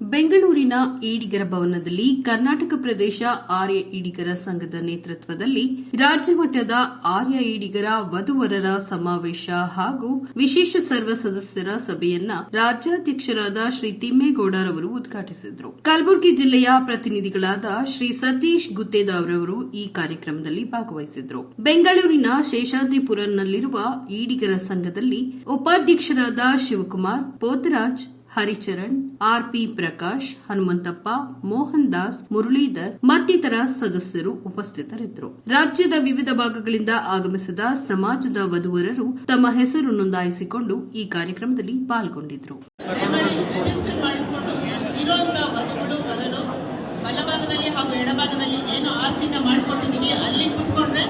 ಬೆಂಗಳೂರಿನ ಈಡಿಗರ ಭವನದಲ್ಲಿ ಕರ್ನಾಟಕ ಪ್ರದೇಶ ಆರ್ಯ ಈಡಿಗರ ಸಂಘದ ನೇತೃತ್ವದಲ್ಲಿ ರಾಜ್ಯ ಮಟ್ಟದ ಆರ್ಯ ಈಡಿಗರ ವಧುವರರ ಸಮಾವೇಶ ಹಾಗೂ ವಿಶೇಷ ಸರ್ವ ಸದಸ್ಯರ ಸಭೆಯನ್ನ ರಾಜ್ಯಾಧ್ಯಕ್ಷರಾದ ಶ್ರೀ ತಿಮ್ಮೇಗೌಡರವರು ಉದ್ಘಾಟಿಸಿದರು. ಕಲಬುರಗಿ ಜಿಲ್ಲೆಯ ಪ್ರತಿನಿಧಿಗಳಾದ ಶ್ರೀ ಸತೀಶ್ ಗುತ್ತೇದಾರವರು ಈ ಕಾರ್ಯಕ್ರಮದಲ್ಲಿ ಭಾಗವಹಿಸಿದರು. ಬೆಂಗಳೂರಿನ ಶೇಷಾದ್ರಿಪುರನಲ್ಲಿರುವ ಈಡಿಗರ ಸಂಘದಲ್ಲಿ ಉಪಾಧ್ಯಕ್ಷರಾದ ಶಿವಕುಮಾರ್, ಪೋತರಾಜ್ ಹರಿಚರಣ್, ಆರ್ ಪಿ ಪ್ರಕಾಶ್, ಹನುಮಂತಪ್ಪ, ಮೋಹನ್ ದಾಸ್, ಮುರಳೀಧರ್ ಮತ್ತಿತರ ಸದಸ್ಯರು ಉಪಸ್ಥಿತರಿದ್ದರು. ರಾಜ್ಯದ ವಿವಿಧ ಭಾಗಗಳಿಂದ ಆಗಮಿಸಿದ ಸಮಾಜದ ವಧುವರರು ತಮ್ಮ ಹೆಸರು ನೋಂದಾಯಿಸಿಕೊಂಡು ಈ ಕಾರ್ಯಕ್ರಮದಲ್ಲಿ ಪಾಲ್ಗೊಂಡಿದ್ದರು. ಬಲಭಾಗದಲ್ಲಿ ಹಾಗೂ ಎಡಭಾಗದಲ್ಲಿ ಏನು ಆಸೀನ ಮಾಡ್ಕೊಂಡಿದ್ದೀವಿ, ಅಲ್ಲಿ ಕುತ್ಕೊಂಡ್ರೆ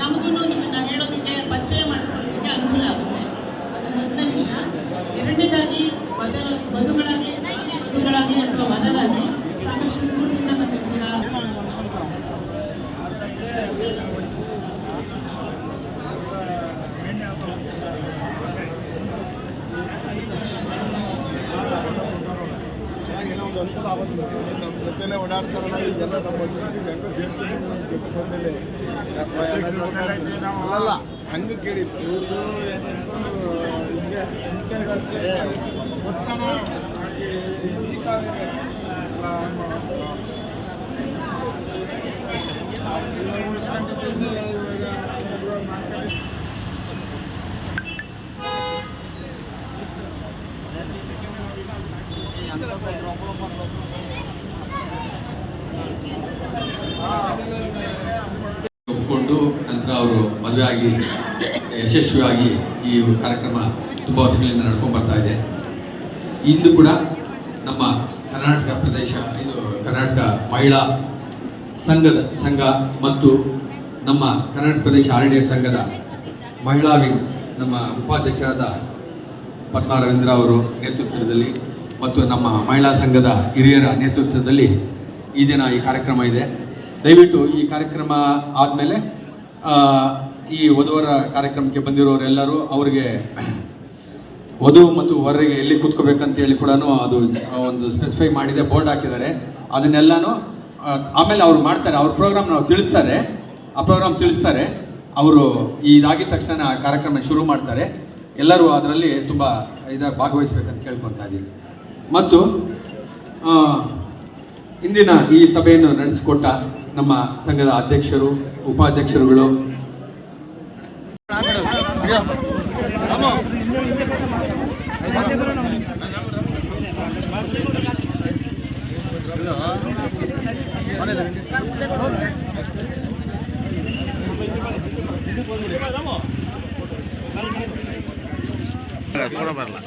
ನಮಗೂ ನಮ್ಮ ಜೊತೆಲೆ ಓಡಾಡ್ತಾರಲ್ಲ ಈಗೆಲ್ಲ ನಮ್ಮ ಹೆಂಗೋ ಜೊತೆ ಅಲ್ಲಲ್ಲ ಸಂಘ ಕೇಳಿತ್ತು ಇವ್ರದ್ದು ಹಿಂಗೆ ಹಿಂಗೆ ಈ ಅವರು ಮದುವೆ ಆಗಿ ಯಶಸ್ವಿಯಾಗಿ ಈ ಕಾರ್ಯಕ್ರಮ ತುಂಬ ವರ್ಷಗಳಿಂದ ನಡ್ಕೊಂಡು ಬರ್ತಾ ಇದೆ. ಇಂದು ಕೂಡ ನಮ್ಮ ಕರ್ನಾಟಕ ಪ್ರದೇಶ, ಇದು ಕರ್ನಾಟಕ ಮಹಿಳಾ ಸಂಘದ ಸಂಘ ಮತ್ತು ನಮ್ಮ ಕರ್ನಾಟಕ ಪ್ರದೇಶ ಆರ್ ಸಂಘದ ಮಹಿಳಾ ವಿಂಗ್ ನಮ್ಮ ಉಪಾಧ್ಯಕ್ಷರಾದ ಪದ್ಮಾ ರವೀಂದ್ರ ಅವರು ನೇತೃತ್ವದಲ್ಲಿ ಮತ್ತು ನಮ್ಮ ಮಹಿಳಾ ಸಂಘದ ಹಿರಿಯರ ನೇತೃತ್ವದಲ್ಲಿ ಈ ದಿನ ಈ ಕಾರ್ಯಕ್ರಮ ಇದೆ. ದಯವಿಟ್ಟು ಈ ಕಾರ್ಯಕ್ರಮ ಆದಮೇಲೆ ಈ ವಧುವರ ಕಾರ್ಯಕ್ರಮಕ್ಕೆ ಬಂದಿರೋರೆಲ್ಲರೂ ಅವರಿಗೆ ವಧು ಮತ್ತು ವರರಿಗೆ ಎಲ್ಲಿ ಕೂತ್ಕೋಬೇಕಂತ ಹೇಳಿ ಕೂಡ ಅದು ಒಂದು ಸ್ಪೆಸಿಫೈ ಮಾಡಿದೆ ಬೋರ್ಡ್ ಹಾಕಿದ್ದಾರೆ. ಅದನ್ನೆಲ್ಲನೂ ಆಮೇಲೆ ಅವ್ರು ಮಾಡ್ತಾರೆ, ಅವ್ರ ಪ್ರೋಗ್ರಾಮ್ ನಾವು ತಿಳಿಸ್ತಾರೆ. ಆ ಪ್ರೋಗ್ರಾಮ್ ತಿಳಿಸ್ತಾರೆ. ಅವರು ಇದಾಗಿದ ತಕ್ಷಣ ಆ ಕಾರ್ಯಕ್ರಮ ಶುರು ಮಾಡ್ತಾರೆ. ಎಲ್ಲರೂ ಅದರಲ್ಲಿ ತುಂಬ ಇದಾಗಿ ಭಾಗವಹಿಸ್ಬೇಕಂತ ಕೇಳ್ಕೊತಾ ಇದ್ದೀವಿ ಮತ್ತು ಇಂದಿನ ಈ ಸಭೆಯನ್ನು ನಡೆಸಿಕೊಟ್ಟ ನಮ್ಮ ಸಂಘದ ಅಧ್ಯಕ್ಷರು, ಉಪಾಧ್ಯಕ್ಷರುಗಳು போட வரலாம்